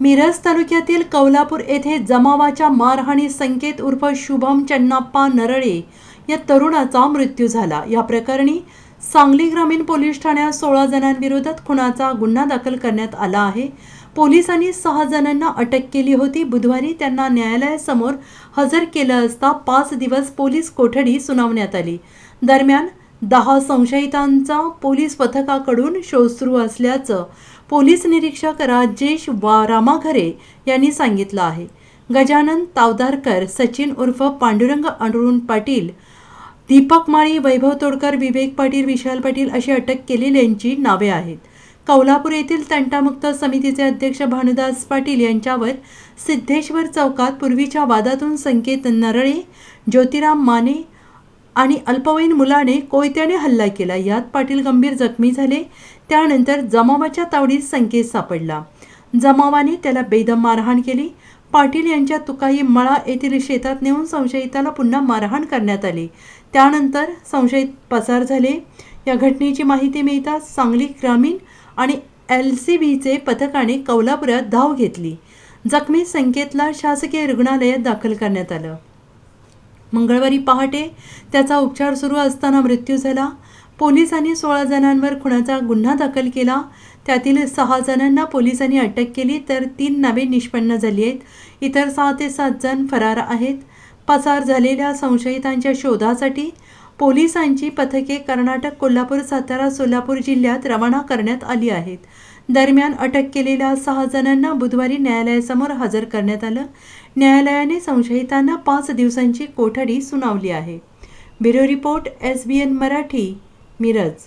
मिरज तालुक्यातील कौलापूर येथे जमावाच्या मारहाणी संकेत उर्फ शुभम चन्नाप्पा नरळे या तरुणाचा मृत्यू झाला. या प्रकरणी सांगली ग्रामीण पोलीस ठाण्यात सोळा जणांविरोधात खुनाचा गुन्हा दाखल करण्यात आला आहे. पोलिसांनी सहा जणांना अटक केली होती. बुधवारी त्यांना न्यायालयासमोर हजर केलं असता पाच दिवस पोलीस कोठडी सुनावण्यात आली. दरम्यान दहा संशयितांचा पोलीस पथकाकडून शोध सुरू असल्याचं पोलीस निरीक्षक राजेश वा रामाघरे यांनी सांगितलं आहे. गजानन तावदारकर सचिन उर्फ पांडुरंग अरुण पाटील दीपक माळी वैभव तोडकर विवेक पाटील विशाल पाटील अशी अटक केलेल्यांची नावे आहेत. कौलापूर येथील तंटामुक्त समितीचे अध्यक्ष भानुदास पाटील यांच्यावर सिद्धेश्वर चौकात पूर्वीच्या वादातून संकेत नरळे ज्योतिराम माने आणि अल्पवयीन मुलाने कोयत्याने हल्ला केला. यात पाटील गंभीर जखमी झाले. त्यानंतर जमावाच्या तावडीत संकेत सापडला. जमावाने त्याला बेदम मारहाण केली. पाटील यांच्या तुकाई मळा येथील शेतात नेऊन संशयिताला पुन्हा मारहाण करण्यात आली. त्यानंतर संशयित पसार झाले. या घटनेची माहिती मिळताच सांगली ग्रामीण आणि एल सी बीचे पथकाने कौलापुरात धाव घेतली. जखमी संकेतला शासकीय रुग्णालयात दाखल करण्यात आलं. मंगळवारी पहाटे त्याचा उपचार सुरू असताना मृत्यू झाला. पोलिसांनी सोळा जणांवर खुनाचा गुन्हा दाखल केला. त्यातील सहा जणांना पोलिसांनी अटक केली तर तीन नावे निष्पन्न झाली आहेत. इतर सहा ते सात जण फरार आहेत. पसार झालेल्या संशयितांच्या शोधासाठी पोलिसांची पथके कर्नाटक कोल्हापूर सातारा सोलापूर जिल्ह्यात रवाना करण्यात आली आहेत. दरम्यान अटक केलेल्या सहा जणांना बुधवारी न्यायालयासमोर हजर करण्यात आलं. न्यायालयाने संशयितांना पाच दिवसांची कोठडी सुनावली आहे. Bureau report S B N Marathi Miraj.